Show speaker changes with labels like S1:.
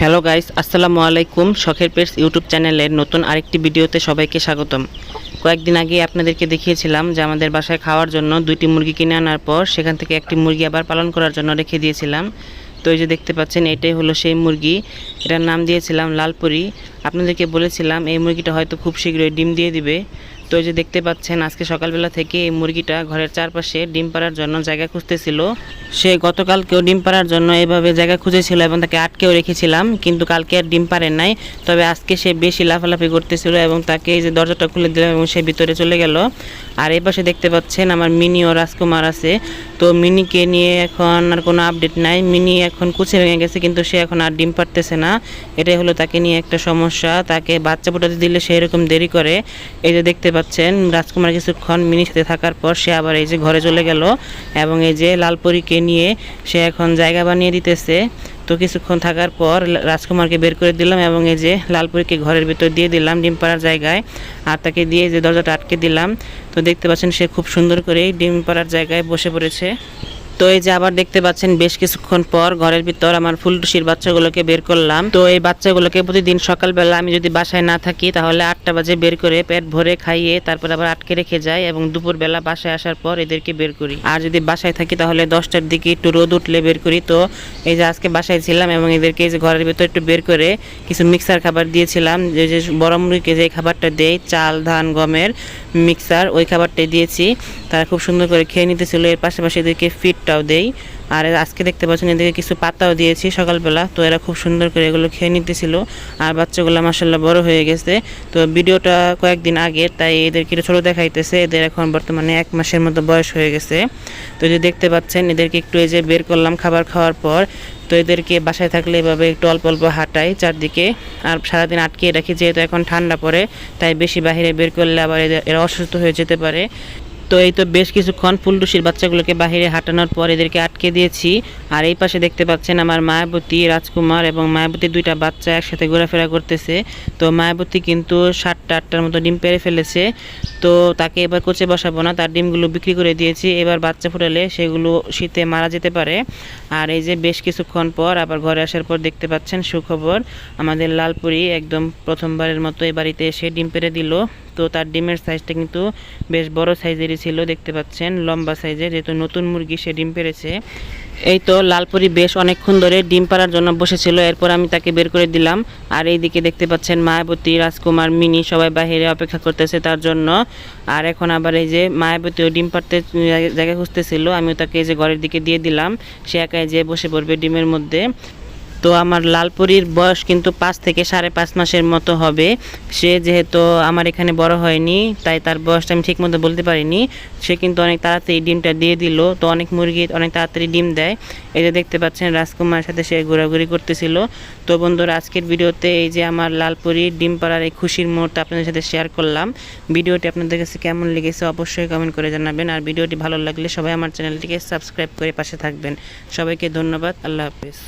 S1: Hello guys, আসসালামু আলাইকুম। শখের পেটস ইউটিউব চ্যানেলের নতুন আরেকটি ভিডিওতে সবাইকে স্বাগতম। কয়েকদিন আগে আপনাদেরকে দেখিয়েছিলাম যে আমাদের বাসায় খাওয়ার জন্য দুইটি মুরগি কিনে আনার পর সেখান থেকে একটি মুরগি আবার পালন করার জন্য রেখে দিয়েছিলাম। তো এই যে দেখতে পাচ্ছেন, এটাই হলো সেই মুরগি। এটার নাম দিয়েছিলাম লালপুরি। আপনাদেরকে বলেছিলাম এই মুরগিটা হয়তো খুব শীঘ্রই ডিম দিয়ে দিবে। তো এই যে দেখতে পাচ্ছেন, আজকে সকালবেলা থেকে এই মুরগিটা ঘরের চারপাশে ডিম পাড়ার জন্য জায়গা খুঁজতেছিল। সে গতকালকেও ডিম পাড়ার জন্য এভাবে জায়গা খুঁজেছিল এবং তাকে আটকেও রেখেছিলাম, কিন্তু কালকে আর ডিম পারে নাই। তবে আজকে সে বেশি লাফালাফি করতেছিল এবং তাকে এই যে দরজাটা খুলে দিলাম এবং সে ভিতরে চলে গেল। আর এই পাশে দেখতে পাচ্ছেন আমার মিনি ও রাজকুমার আছে। তো মিনিকে নিয়ে এখন আর কোনো আপডেট নাই। মিনি এখন কুচে ভেঙে গেছে, কিন্তু সে এখন আর ডিম পারতেছে না। এটাই হলো তাকে নিয়ে একটা সমস্যা। তাকে বাচ্চা ফোটাতে দিলে সে এরকম দেরি করে। এই যে দেখতে পাচ্ছেন রাজকুমার কিছুক্ষণ মিনির সাথে থাকার পর সে আবার এই যে ঘরে চলে গেল এবং এই যে লালপরীকে নিয়ে সে এখন জায়গা বানিয়ে দিতেছে। তো কিছুক্ষণ থাকার পর রাজকুমারকে বের করে দিলাম এবং এই যে লালপুরীকে ঘরের ভিতর দিয়ে দিলাম ডিম পাড়ার জায়গায়। আর তাকে দিয়ে যে দরজাটা আটকে দিলাম। তো দেখতে পাচ্ছেন সে খুব সুন্দর করে ডিম পাড়ার জায়গায় বসে পড়েছে। তো এই যে আবার দেখতে পাচ্ছেন বেশ কিছুক্ষণ পর ঘরের ভিতর আমার ফুলটুসির বাচ্চাগুলোকে বের করলাম। তো এই বাচ্চাগুলোকে প্রতিদিন সকালবেলা আমি যদি বাসায় না থাকি তাহলে আটটা বাজে বের করে পেট ভরে খাইয়ে তারপর আবার আটকে রেখে যাই এবং দুপুরবেলা বাসায় আসার পর এদেরকে বের করি। আর যদি বাসায় থাকি তাহলে দশটার দিকে একটু রোদ উঠলে বের করি। তো এই যে আজকে বাসায় ছিলাম এবং এদেরকে এই যে ঘরের ভিতর একটু বের করে কিছু মিক্সার খাবার দিয়েছিলাম। যে যে বড় মুরগিকে যে খাবারটা দেয় চাল, ধান, গমের মিক্সার ওই খাবারটাই দিয়েছি। তারা খুব সুন্দর করে খেয়ে নিতেছিল। এর পাশাপাশি এদেরকে ফিটটাও দেই। আর আজকে দেখতে পাচ্ছেন এদিকে কিছু পাতাও দিয়েছি সকালবেলা। তো এরা খুব সুন্দর করে এগুলো খেয়ে নিতেছিল। আর বাচ্চাগুলো মাসাল্লাহ বড় হয়ে গেছে। তো ভিডিওটা কয়েকদিন আগে, তাই এদেরকে ছোটো দেখাইতেছে। এদের এখন বর্তমানে এক মাসের মতো বয়স হয়ে গেছে। তো যে দেখতে পাচ্ছেন, এদেরকে একটু এই যে বের করলাম খাবার খাওয়ার পর। তো এদেরকে বাসায় থাকলে এভাবে একটু অল্প অল্প হাঁটাই চারদিকে। আর সারাদিন আটকে রাখি, যেহেতু এখন ঠান্ডা পড়ে, তাই বেশি বাইরে বের করলে আবার এরা অসুস্থ হয়ে যেতে পারে। তো এই তো বেশ কিছুক্ষণ ফুলটুসির বাচ্চাগুলোকে বাইরে হাঁটানোর পর এদেরকে আটকে দিয়েছি। আর এই পাশে দেখতে পাচ্ছেন আমার মায়াবতী, রাজকুমার এবং মায়াবতী দুইটা বাচ্চা একসাথে ঘোরাফেরা করতেছে। তো মায়াবতী কিন্তু সাতটা আটটার মতো ডিম পেরে ফেলেছে। তো তাকে এবার কোচে বসাবো না, তার ডিমগুলো বিক্রি করে দিয়েছি। এবার বাচ্চা ফুটালে সেগুলো শীতে মারা যেতে পারে। আর এই যে বেশ কিছুক্ষণ পর আবার ঘরে আসার পর দেখতে পাচ্ছেন সুখবর। আমাদের লালপুরি একদম প্রথমবারের মতো এই বাড়িতে এসে ডিম পেরে দিল। তো তার ডিমের সাইজটা কিন্তু বেশ বড় সাইজেরই ছিল, দেখতে পাচ্ছেন, লম্বা সাইজের যেহেতু নতুন মুরগি সে ডিম পেরেছে। এই তো লালপুরি বেশ অনেকক্ষণ ধরে ডিম পাড়ার জন্য বসেছিল, এরপর আমি তাকে বের করে দিলাম। আর এইদিকে দেখতে পাচ্ছেন মায়াবতী, রাজকুমার, মিনি সবাই বাহিরে অপেক্ষা করতেছে তার জন্য। আর এখন আবার এই যে মায়াবতীও ডিম পাড়তে জায়গা খুঁজতেছিল, আমিও তাকে এই যে ঘরের দিকে দিয়ে দিলাম। সে একাই যে বসে পড়বে ডিমের মধ্যে। তো আমার লালপুরীর বয়স কিন্তু পাঁচ থেকে সাড়ে পাঁচ মাসের মতো হবে। সে যেহেতু আমার এখানে বড় হয়নি, তাই তার বয়সটা আমি ঠিক মতো বলতে পারিনি। সে কিন্তু অনেক তাড়াতাড়ি ডিমটা দিয়ে দিল, তো অনেক মুরগি অনেক তাড়াতাড়ি ডিম দেয়। এই যে দেখতে পাচ্ছেন রাজকুমারের সাথে সে ঘোরাঘুরি করতেছিল। তো বন্ধুরা, আজকের ভিডিওতে এই যে আমার লালপুরি ডিম পাড়ার এই খুশির মুহূর্ত আপনাদের সাথে শেয়ার করলাম। ভিডিওটি আপনাদের কাছে কেমন লেগেছে অবশ্যই কমেন্ট করে জানাবেন। আর ভিডিওটি ভালো লাগলে সবাই আমার চ্যানেলটিকে সাবস্ক্রাইব করে পাশে থাকবেন। সবাইকে ধন্যবাদ, আল্লাহ হাফেজ।